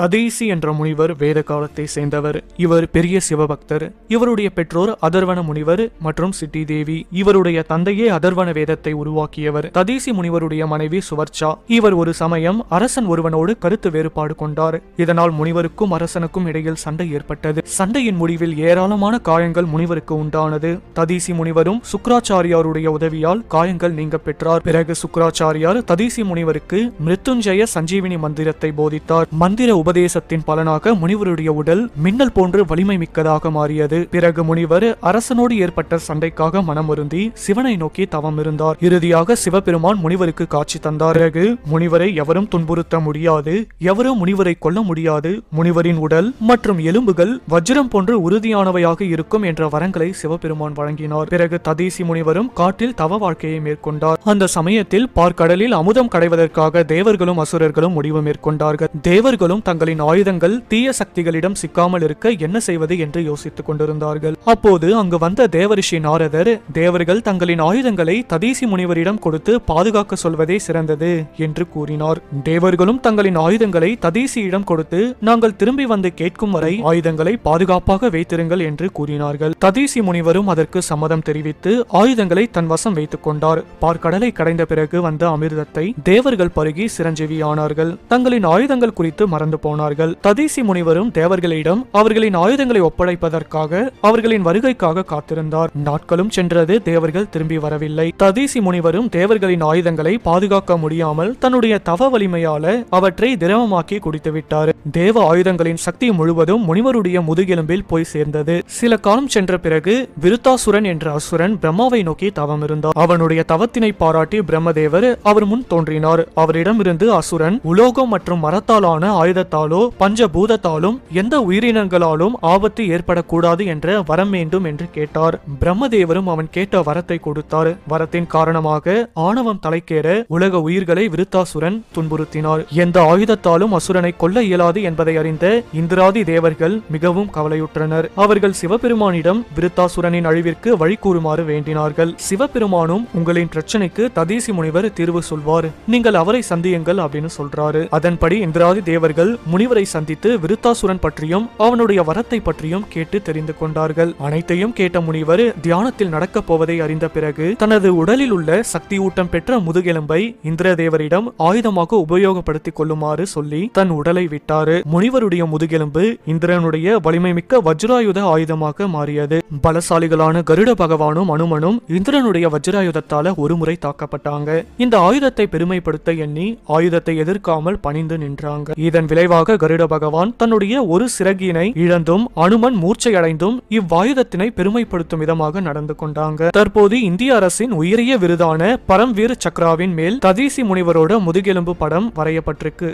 ததேசி என்ற முனிவர் வேத காலத்தை சேர்ந்தவர். இவர் பெரிய சிவபக்தர். இவருடைய பெற்றோர் அதர்வன முனிவர் மற்றும் சிட்டி தேவி இவருடைய தந்தையே அதர்வன வேதத்தை உருவாக்கியவர். ததேசி முனிவருடைய மனைவி சுவர்ச்சா. இவர் ஒரு சமயம் அரசன் ஒருவனோடு கருத்து வேறுபாடு கொண்டார். இதனால் முனிவருக்கும் அரசனுக்கும் இடையில் சண்டை ஏற்பட்டது. சண்டையின் முடிவில் ஏராளமான காயங்கள் முனிவருக்கு உண்டானது. ததீசி முனிவரும் சுக்ராச்சாரியாருடைய உதவியால் காயங்கள் நீங்க பெற்றார். பிறகு சுக்ராச்சாரியார் ததீசி முனிவருக்கு மிருத்துஞ்சய சஞ்சீவினி மந்திரத்தை போதித்தார். மந்திர உப உபதேசத்தின் பலனாக முனிவருடைய உடல் மின்னல் போன்று வலிமை மிக்கதாக மாறியது. பிறகு முனிவர் அரசனோடு ஏற்பட்ட சண்டைக்காக மனமுருந்தி சிவனை நோக்கி தவம் இருந்தார். இறுதியாக சிவபெருமான் முனிவருக்கு காட்சி தந்தார். பிறகு முனிவரை எவரும் துன்புறுத்த முடியாது எவரும் முனிவரை கொல்ல முடியாது. முனிவரின் உடல் மற்றும் எலும்புகள் வஜ்ரம் போன்று உறுதியானவையாக இருக்கும் என்ற வரங்களை சிவபெருமான் வழங்கினார். பிறகு ததேசி முனிவரும் காட்டில் தவ வாழ்க்கையை மேற்கொண்டார். அந்த சமயத்தில் பார்க்கடலில் அமுதம் கடைவதற்காக தேவர்களும் அசுரர்களும் முடிவு மேற்கொண்டார்கள். தேவர்களும் தங்கள் தங்களின் ஆயுதங்கள் தீய சக்திகளிடம் சிக்காமல் இருக்க என்ன செய்வது என்று யோசித்துக் கொண்டிருந்தார்கள். அப்போது அங்கு வந்த தேவரிஷி நாரதர் தேவர்கள் தங்களின் ஆயுதங்களை ததீசி முனிவரிடம் கொடுத்து பாதுகாக்க சொல்வதே சிறந்தது என்று கூறினார். தேவர்களும் தங்களின் ஆயுதங்களை ததீசியிடம் கொடுத்து நாங்கள் திரும்பி வந்து கேட்கும் வரை ஆயுதங்களை பாதுகாப்பாக வைத்திருங்கள் என்று கூறினார்கள். ததீசி முனிவரும் அதற்கு சம்மதம் தெரிவித்து ஆயுதங்களை தன் வசம் வைத்துக் கொண்டார். பார்க்கடலை கடைந்த பிறகு வந்த அமிர்தத்தை தேவர்கள் பருகி சிரஞ்சீவியானார்கள். தங்களின் ஆயுதங்கள் குறித்து மறந்து போனார்கள். ததீசி முனிவரும் தேவர்களிடம் அவர்களின் ஆயுதங்களை ஒப்படைப்பதற்காக அவர்களின் வருகைக்காக காத்திருந்தார். நாட்களும் சென்றது தேவர்கள் திரும்பி வரவில்லை. ததீசி முனிவரும் தேவர்களின் ஆயுதங்களை பாதுகாக்க முடியாமல் தன்னுடைய தவ வலிமையால அவற்றை திரவமாக்கி குடித்துவிட்டார் தேவ ஆயுதங்களின் சக்தி முழுவதும் முனிவருடைய முதுகெலும்பில் போய் சேர்ந்தது. சில காலம் சென்ற பிறகு விருத்தாசுரன் என்ற அசுரன் பிரம்மாவை நோக்கி தவம் இருந்தார். அவனுடைய தவத்தினை பாராட்டி பிரம்மதேவர் அவர் முன் தோன்றினார். அவரிடமிருந்து அசுரன் உலோகம் மற்றும் மரத்தாலான ஆயுதத்தை ஆயுதத்தாலோ பஞ்சபூதத்தாலும் எந்த உயிரினங்களாலும் ஆபத்து ஏற்படக்கூடாது என்ற வரம் வேண்டும் என்று கேட்டார். பிரம்மதேவரும் அவன் கேட்ட வரத்தை கொடுத்தார். வரத்தின் காரணமாக ஆணவம் தலைக்கேற உலக உயிர்களை விருத்தாசுரன் துன்புறுத்தினார். எந்த ஆயுதத்தாலும் அசுரனை கொல்ல இயலாது என்பதை அறிந்த இந்திராதி தேவர்கள் மிகவும் கவலையுற்றனர். அவர்கள் சிவபெருமானிடம் விருத்தாசுரனின் அழிவிற்கு வழி கூறுமாறு வேண்டினார்கள். சிவபெருமானும் உங்களின் பிரச்சனைக்கு ததீசி முனிவர் தீர்வு சொல்வார். நீங்கள் அவரை சந்தியுங்கள் அப்படின்னு சொல்றாரு. அதன்படி இந்திராதி தேவர்கள் முனிவரை சந்தித்து விருத்தாசுரன் பற்றியும் அவனுடைய வரத்தை பற்றியும் கேட்டு தெரிந்து கொண்டார்கள். அனைத்தையும் கேட்ட முனிவர் தியானத்தில் நடக்கப் போவதை அறிந்த பிறகு தனது உடலில் உள்ள சக்தி ஊட்டம் பெற்ற முதுகெலும்பை இந்திரதேவரிடம் ஆயுதமாக உபயோகப்படுத்திக் கொள்ளுமாறு சொல்லி தன் உடலை விட்டாரு. முனிவருடைய முதுகெலும்பு இந்திரனுடைய வலிமை மிக்க வஜ்ராயுத ஆயுதமாக மாறியது. பலசாலிகளான கருட பகவானும் அனுமனும் இந்திரனுடைய வஜ்ராயுதத்தால ஒருமுறை தாக்கப்பட்டாங்க. இந்த ஆயுதத்தை பெருமைப்படுத்த எண்ணி ஆயுதத்தை எதிர்க்காமல் பணிந்து நின்றாங்க. இதன் விளைவாக கருட பகவான் தன்னுடைய ஒரு சிறகியினை இழந்தும் அனுமன் மூர்ச்சையடைந்தும் இவ்வாயுதத்தினை பெருமைப்படுத்தும் விதமாக நடந்து கொண்டாங்க. தற்போது இந்திய அரசின் உயரிய விருதான பரம்வீர் சக்ராவின் மேல் ததீசி முனிவரோட முதுகெலும்பு படம் வரையப்பட்டிருக்கு.